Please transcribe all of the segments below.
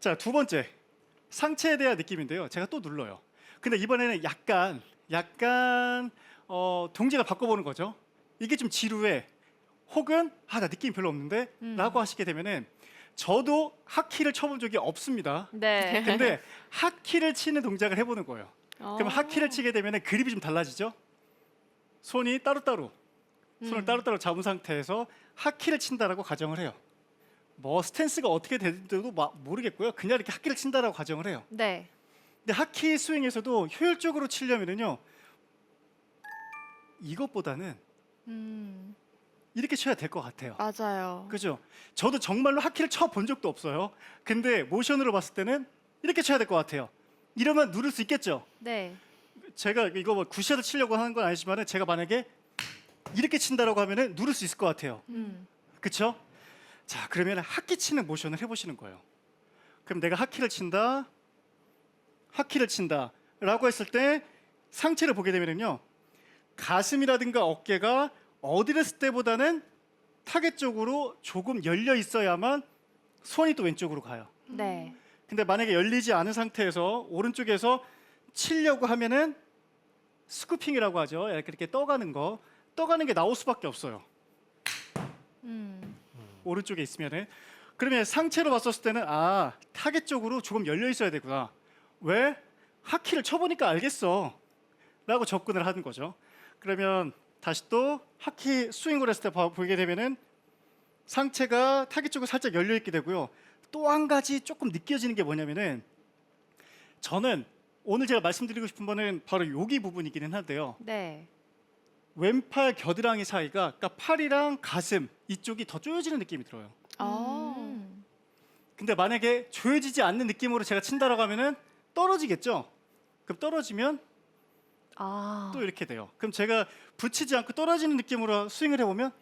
자, 두 번째. 상체에 대한 느낌인데요. 제가 또 눌러요. 근데 이번에는 약간 약간 어, 동작을 바꿔보는 거죠. 이게 좀 지루해. 혹은 아, 나 느낌이 별로 없는데 음. 라고 하시게 되면은 저도 하키를 쳐본 적이 없습니다. 네. 근데 하키를 치는 동작을 해보는 거예요. 어. 그럼 하키를 치게 되면 그립이 좀 달라지죠. 손이 따로따로 손을 음. 따로따로 잡은 상태에서 하키를 친다라고 가정을 해요. 뭐 스탠스가 어떻게 되는지도 마- 모르겠고요. 그냥 이렇게 하키를 친다라고 가정을 해요. 네. 근데 하키 스윙에서도 효율적으로 치려면은요. 이것보다는 음. 이렇게 쳐야 될 것 같아요. 맞아요. 그죠? 저도 정말로 하키를 쳐 본 적도 없어요. 근데 모션으로 봤을 때는 이렇게 쳐야 될 것 같아요. 이러면 누를 수 있겠죠? 네. 제가 이거 뭐 굿샷을 치려고 하는 건 아니지만 제가 만약에 이렇게 친다라고 하면은 누를 수 있을 것 같아요. 음. 그렇죠? 자, 그러면 하키 치는 모션을 해보시는 거예요. 그럼 내가 하키를 친다, 하키를 친다 라고 했을 때 상체를 보게 되면요, 가슴이라든가 어깨가 어디를 했을 때보다는 타겟 쪽으로 조금 열려 있어야만 손이 또 왼쪽으로 가요. 네. 근데 만약에 열리지 않은 상태에서 오른쪽에서 치려고 하면은 스쿠핑이라고 하죠. 이렇게 이렇게 떠가는 거, 떠가는 게 나올 수밖에 없어요. 음. 오른쪽에 있으면은 그러면 상체로 봤었을 때는 아 타겟 쪽으로 조금 열려 있어야 되구나. 왜 하키를 쳐보니까 알겠어. 라고 접근을 하는 거죠. 그러면 다시 또 하키 스윙을 했을 때 봐- 보게 되면은 상체가 타겟 쪽으로 살짝 열려 있게 되고요. 또 한 가지 조금 느껴지는 게 뭐냐면은 저는 오늘 제가 말씀드리고 싶은 거는 바로 여기 부분이기는 한데요. 네. 왼팔 겨드랑이 사이가 그러니까 팔이랑 가슴 이쪽이 더 조여지는 느낌이 들어요. 아. 음. 근데 만약에 조여지지 않는 느낌으로 제가 친다라고 하면은 떨어지겠죠? 그럼 떨어지면 아. 또 이렇게 돼요. 그럼 제가 붙이지 않고 떨어지는 느낌으로 스윙을 해보면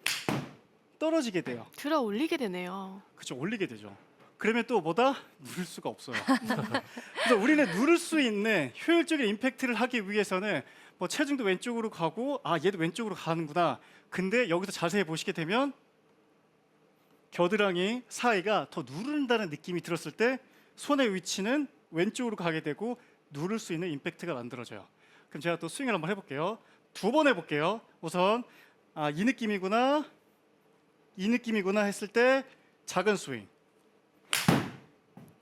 떨어지게 돼요. 들어 올리게 되네요. 그죠? 올리게 되죠. 그러면 또 뭐다? 누를 수가 없어요. 그래서 우리는 누를 수 있는 효율적인 임팩트를 하기 위해서는 뭐 체중도 왼쪽으로 가고 아 얘도 왼쪽으로 가는구나. 근데 여기서 자세히 보시게 되면 겨드랑이 사이가 더 누른다는 느낌이 들었을 때 손의 위치는 왼쪽으로 가게 되고 누를 수 있는 임팩트가 만들어져요. 그럼 제가 또 스윙을 한번 해볼게요. 두 번 해볼게요. 우선 아, 이 느낌이구나, 이 느낌이구나 했을 때 작은 스윙.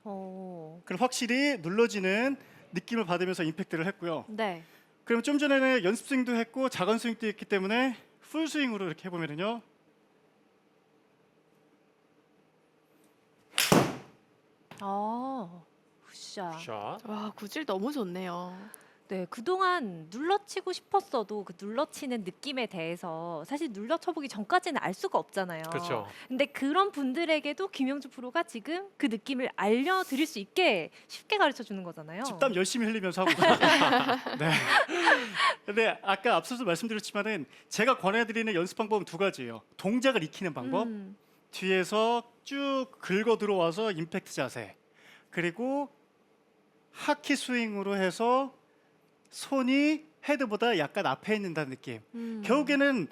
오. 그럼 확실히 눌러지는 느낌을 받으면서 임팩트를 했고요. 네. 그럼 좀 전에는 연습 스윙도 했고 작은 스윙도 했기 때문에 풀 스윙으로 이렇게 해보면요. 아. 굿샷. 샷. 와 구질 너무 좋네요. 네, 그동안 눌러치고 싶었어도 그 눌러치는 느낌에 대해서 사실 눌러쳐보기 전까지는 알 수가 없잖아요. 그렇죠. 근데 그런 분들에게도 김영주 프로가 지금 그 느낌을 알려드릴 수 있게 쉽게 가르쳐 주는 거잖아요. 집땀 열심히 흘리면서 하고 있어요. 네. 근데 아까 앞서서 말씀드렸지만은 제가 권해드리는 연습 방법은 두 가지예요. 동작을 익히는 방법, 음, 뒤에서 쭉 긁어 들어와서 임팩트 자세, 그리고 하키 스윙으로 해서 손이 헤드보다 약간 앞에 있는다는 느낌. 음. 결국에는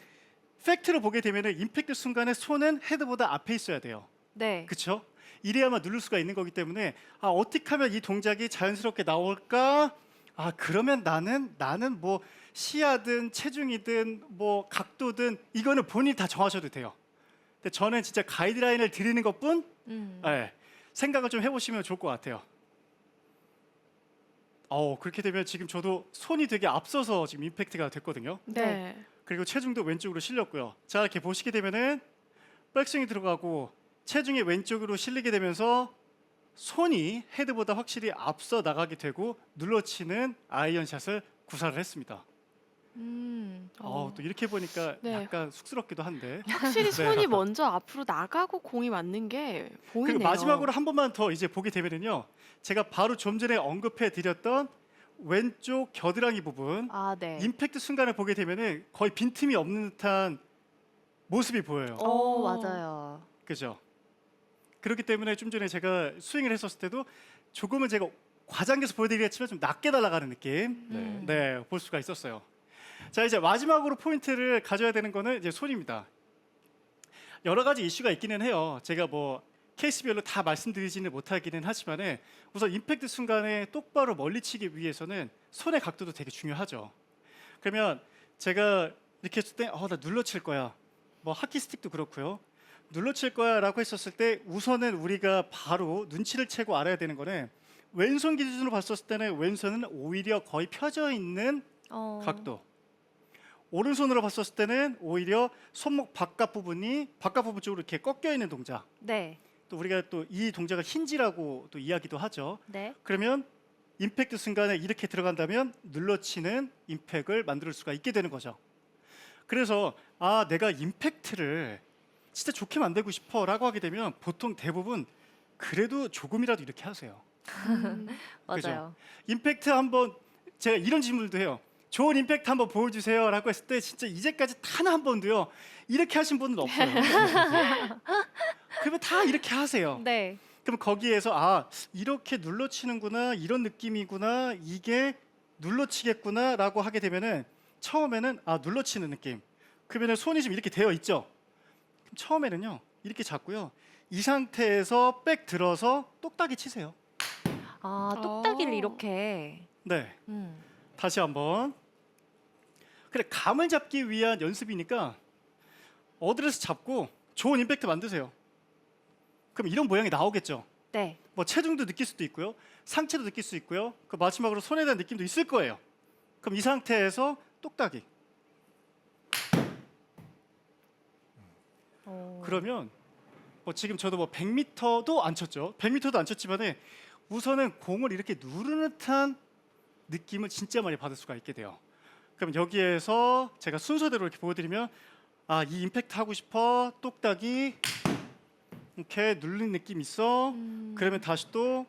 팩트로 보게 되면 임팩트 순간에 손은 헤드보다 앞에 있어야 돼요. 네. 그렇죠? 이래야만 누를 수가 있는 거기 때문에 아 어떻게 하면 이 동작이 자연스럽게 나올까? 아 그러면 나는 나는 뭐 시야든 체중이든 뭐 각도든 이거는 본인이 다 정하셔도 돼요. 근데 저는 진짜 가이드라인을 드리는 것뿐 음. 예, 생각을 좀 해보시면 좋을 것 같아요. 어 그렇게 되면 지금 저도 손이 되게 앞서서 지금 임팩트가 됐거든요. 네. 그리고 체중도 왼쪽으로 실렸고요. 자 이렇게 보시게 되면은 백스윙이 들어가고 체중이 왼쪽으로 실리게 되면서 손이 헤드보다 확실히 앞서 나가게 되고 눌러치는 아이언샷을 구사를 했습니다. 음. 어, 또 이렇게 보니까 네. 약간 쑥스럽기도 한데. 확실히 네. 손이 먼저 앞으로 나가고 공이 맞는 게 보이네요. 그리고 마지막으로 한 번만 더 이제 보게 되면은요. 제가 바로 좀 전에 언급해 드렸던 왼쪽 겨드랑이 부분 아, 네. 임팩트 순간을 보게 되면은 거의 빈틈이 없는 듯한 모습이 보여요. 어, 어. 맞아요. 그죠? 그렇기 때문에 좀 전에 제가 스윙을 했었을 때도 조금은 제가 과장해서 보여드리겠지만 좀 낮게 날아가는 느낌, 네. 음. 네, 볼 수가 있었어요. 자, 이제 마지막으로 포인트를 가져야 되는 거는 이제 손입니다. 여러 가지 이슈가 있기는 해요. 제가 뭐 케이스별로 다 말씀드리지는 못하기는 하지만은 우선 임팩트 순간에 똑바로 멀리 치기 위해서는 손의 각도도 되게 중요하죠. 그러면 제가 이렇게 했을 때, 어, 나 눌러 칠 거야. 뭐 하키 스틱도 그렇고요. 눌러 칠 거야라고 했었을 때 우선은 우리가 바로 눈치를 채고 알아야 되는 거는 왼손 기준으로 봤었을 때는 왼손은 오히려 거의 펴져 있는 어, 각도. 오른손으로 봤었을 때는 오히려 손목 바깥 부분이 바깥 부분 쪽으로 이렇게 꺾여 있는 동작. 네, 또 우리가 또 이 동작을 힌지라고 또 이야기도 하죠. 네. 그러면 임팩트 순간에 이렇게 들어간다면 눌러치는 임팩을 만들 수가 있게 되는 거죠. 그래서 아 내가 임팩트를 진짜 좋게 만들고 싶어라고 하게 되면 보통 대부분 그래도 조금이라도 이렇게 하세요. 음? 맞아요. 임팩트 한번 제가 이런 질문도 해요. 좋은 임팩트 한번 보여주세요 라고 했을 때 진짜 이제까지 단 한 번도요 이렇게 하신 분은 없어요. 그러면 다 이렇게 하세요. 네. 그럼 거기에서 아 이렇게 눌러치는구나 이런 느낌이구나 이게 눌러치겠구나 라고 하게 되면은 처음에는 아 눌러치는 느낌. 그러면은 손이 좀 이렇게 되어 있죠. 그럼 처음에는요 이렇게 잡고요 이 상태에서 백 들어서 똑딱이 치세요. 아, 똑딱이를 어. 이렇게. 네. 음. 다시 한번. 그래 감을 잡기 위한 연습이니까 어드레스 잡고 좋은 임팩트 만드세요. 그럼 이런 모양이 나오겠죠. 네. 뭐 체중도 느낄 수도 있고요, 상체도 느낄 수 있고요. 그 마지막으로 손에 대한 느낌도 있을 거예요. 그럼 이 상태에서 똑딱이. 어. 그러면 뭐 지금 저도 뭐 100m도 안 쳤죠. 100m도 안 쳤지만은 우선은 공을 이렇게 누르는 듯한 느낌을 진짜 많이 받을 수가 있게 돼요. 그럼 여기에서 제가 순서대로 이렇게 보여드리면 아 이 임팩트 하고 싶어 똑딱이 이렇게 누르는 느낌 있어. 음, 그러면 다시 또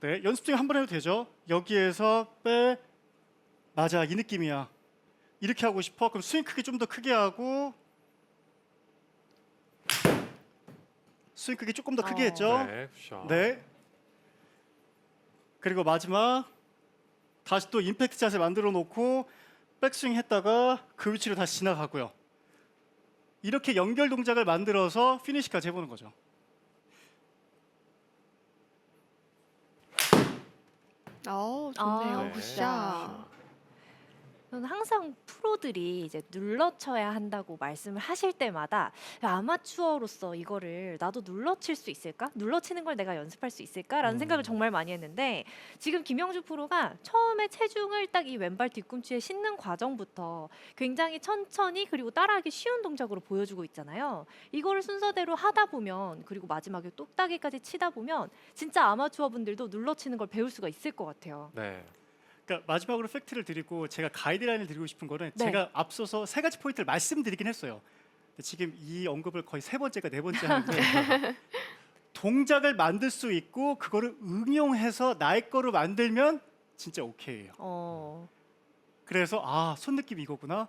네, 연습 중에 한 번 해도 되죠. 여기에서 빼 맞아 이 느낌이야. 이렇게 하고 싶어. 그럼 스윙 크기 좀 더 크게 하고 스윙 크기 조금 더 크게 어. 했죠. 네. 네. 그리고 마지막 다시 또 임팩트 샷을 만들어 놓고 백스윙 했다가 그 위치로 다시 지나가고요. 이렇게 연결 동작을 만들어서 피니시까지 해보는 거죠. 어, 좋네요. 아, 굿샷. 저는 항상 프로들이 이제 눌러쳐야 한다고 말씀을 하실 때마다 야, 아마추어로서 이거를 나도 눌러칠 수 있을까? 눌러치는 걸 내가 연습할 수 있을까라는 음. 생각을 정말 많이 했는데 지금 김영주 프로가 처음에 체중을 딱 이 왼발 뒤꿈치에 싣는 과정부터 굉장히 천천히 그리고 따라하기 쉬운 동작으로 보여주고 있잖아요. 이거를 순서대로 하다 보면 그리고 마지막에 똑딱이까지 치다 보면 진짜 아마추어 분들도 눌러치는 걸 배울 수가 있을 것 같아요. 네. 그러니까 마지막으로 팩트를 드리고 제가 가이드라인을 드리고 싶은 거는 네. 제가 앞서서 세 가지 포인트를 말씀드리긴 했어요. 근데 지금 이 언급을 거의 세 번째가 네 번째 하는데 동작을 만들 수 있고 그거를 응용해서 나의 거로 만들면 진짜 오케이예요. 어. 그래서 아 손 느낌이 이거구나.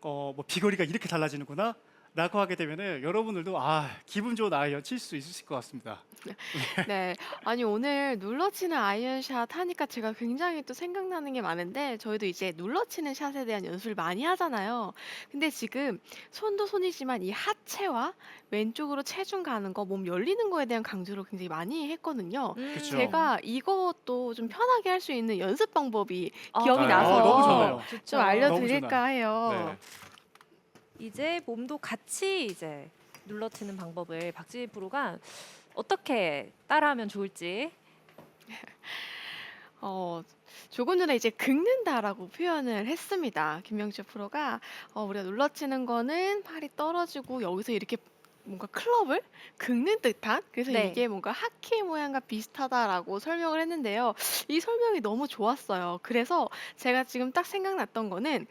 어 뭐 비거리가 이렇게 달라지는구나. 라고 하게 되면은 여러분들도 아 기분 좋은 아이언 칠 수 있으실 것 같습니다. 네. 아니 오늘 눌러치는 아이언샷 하니까 제가 굉장히 또 생각나는 게 많은데 저희도 이제 눌러치는 샷에 대한 연습을 많이 하잖아요. 근데 지금 손도 손이지만 이 하체와 왼쪽으로 체중 가는 거, 몸 열리는 거에 대한 강조를 굉장히 많이 했거든요. 음. 그쵸. 제가 이것도 좀 편하게 할 수 있는 연습 방법이 아, 기억이 아, 나서 너무 좋아요. 좋죠. 좀 알려드릴까 해요. 네. 이제 몸도 같이 이제 눌러치는 방법을 박지희 프로가 어떻게 따라하면 좋을지. 어, 조금 전에 이제 긁는다라고 표현을 했습니다. 김명주 프로가 어, 우리가 눌러치는 거는 팔이 떨어지고 여기서 이렇게 뭔가 클럽을 긁는 듯한 그래서 네. 이게 뭔가 하키 모양과 비슷하다라고 설명을 했는데요. 이 설명이 너무 좋았어요. 그래서 제가 지금 딱 생각났던 거는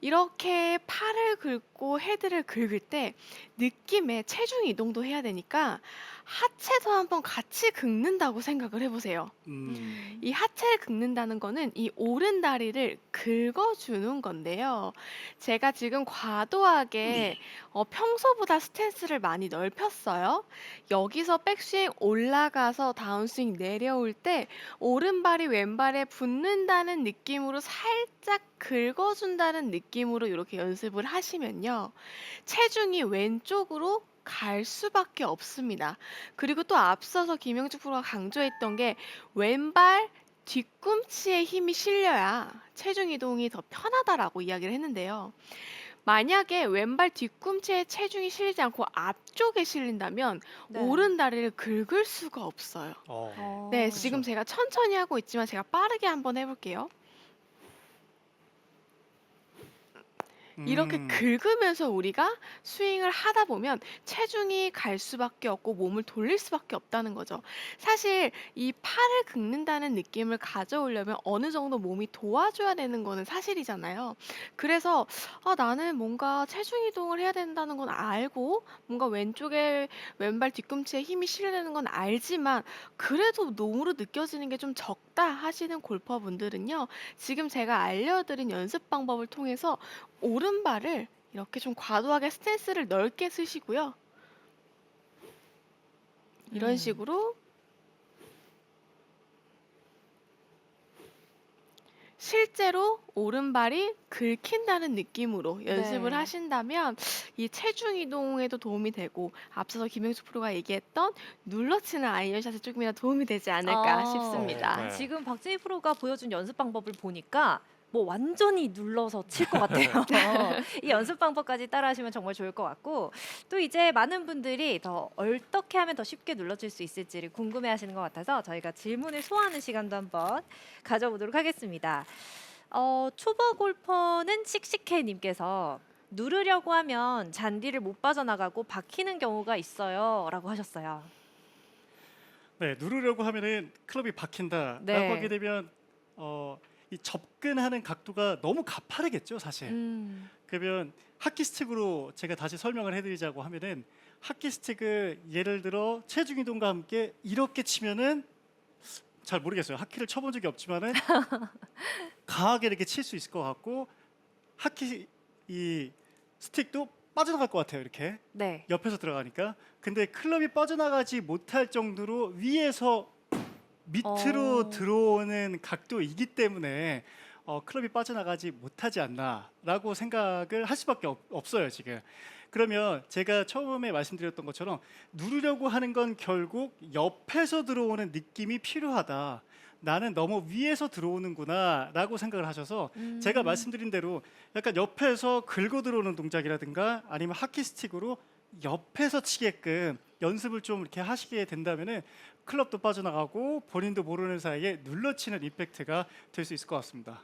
이렇게 팔을 긁고 헤드를 긁을 때 느낌의 체중 이동도 해야 되니까 하체도 한번 같이 긁는다고 생각을 해보세요. 음. 이 하체를 긁는다는 거는 이 오른 다리를 긁어주는 건데요. 제가 지금 과도하게 어, 평소보다 스탠스를 많이 넓혔어요. 여기서 백스윙 올라가서 다운스윙 내려올 때 오른발이 왼발에 붙는다는 느낌으로 살짝 긁어준다는 느낌 으로 이렇게 연습을 하시면요. 체중이 왼쪽으로 갈 수밖에 없습니다. 그리고 또 앞서서 김영주 프로가 강조했던 게 왼발 뒤꿈치에 힘이 실려야 체중 이동이 더 편하다라고 이야기를 했는데요. 만약에 왼발 뒤꿈치에 체중이 실리지 않고 앞쪽에 실린다면 네. 오른 다리를 긁을 수가 없어요. 어. 어. 네, 지금 제가 천천히 하고 있지만 제가 빠르게 한번 해볼게요. 이렇게 음. 긁으면서 우리가 스윙을 하다 보면 체중이 갈 수밖에 없고 몸을 돌릴 수밖에 없다는 거죠. 사실 이 팔을 긁는다는 느낌을 가져오려면 어느 정도 몸이 도와줘야 되는 거는 사실이잖아요. 그래서 아, 나는 뭔가 체중 이동을 해야 된다는 건 알고 뭔가 왼쪽에 왼발 뒤꿈치에 힘이 실리는 건 알지만 그래도 몸으로 느껴지는 게 좀 적다 하시는 골퍼분들은요. 지금 제가 알려드린 연습 방법을 통해서 오른 발을 이렇게 좀 과도하게 스탠스를 넓게 쓰시고요. 이런 음. 식으로 실제로 오른발이 긁힌다는 느낌으로 연습을 네. 하신다면 이 체중 이동에도 도움이 되고 앞서서 김영수 프로가 얘기했던 눌러치는 아이언샷에 조금이나 도움이 되지 않을까 아. 싶습니다. 네. 지금 박재희 프로가 보여준 연습 방법을 보니까 뭐 완전히 눌러서 칠 것 같아요. 이 연습 방법까지 따라하시면 정말 좋을 것 같고 또 이제 많은 분들이 더 어떻게 하면 더 쉽게 눌러줄 수 있을지를 궁금해하시는 것 같아서 저희가 질문을 소화하는 시간도 한번 가져보도록 하겠습니다. 어, 초보 골퍼는 씩씩해님께서 누르려고 하면 잔디를 못 빠져나가고 박히는 경우가 있어요라고 하셨어요. 네, 누르려고 하면은 클럽이 박힌다라고 네. 하게 되면 어, 이 접근하는 각도가 너무 가파르겠죠, 사실. 음, 그러면 하키 스틱으로 제가 다시 설명을 해드리자고 하면은 하키 스틱을 예를 들어 체중 이동과 함께 이렇게 치면은 잘 모르겠어요. 하키를 쳐본 적이 없지만은 강하게 이렇게 칠 수 있을 것 같고 하키 이 스틱도 빠져나갈 것 같아요. 이렇게 네. 옆에서 들어가니까. 근데 클럽이 빠져나가지 못할 정도로 위에서 밑으로 어. 들어오는 각도이기 때문에 어, 클럽이 빠져나가지 못하지 않나라고 생각을 할 수밖에 없, 없어요 지금. 그러면 제가 처음에 말씀드렸던 것처럼 누르려고 하는 건 결국 옆에서 들어오는 느낌이 필요하다. 나는 너무 위에서 들어오는구나라고 생각을 하셔서 제가 음. 말씀드린 대로 약간 옆에서 긁어 들어오는 동작이라든가 아니면 하키 스틱으로 옆에서 치게끔 연습을 좀 이렇게 하시게 된다면은 클럽도 빠져나가고 본인도 모르는 사이에 눌러치는 임팩트가 될 수 있을 것 같습니다.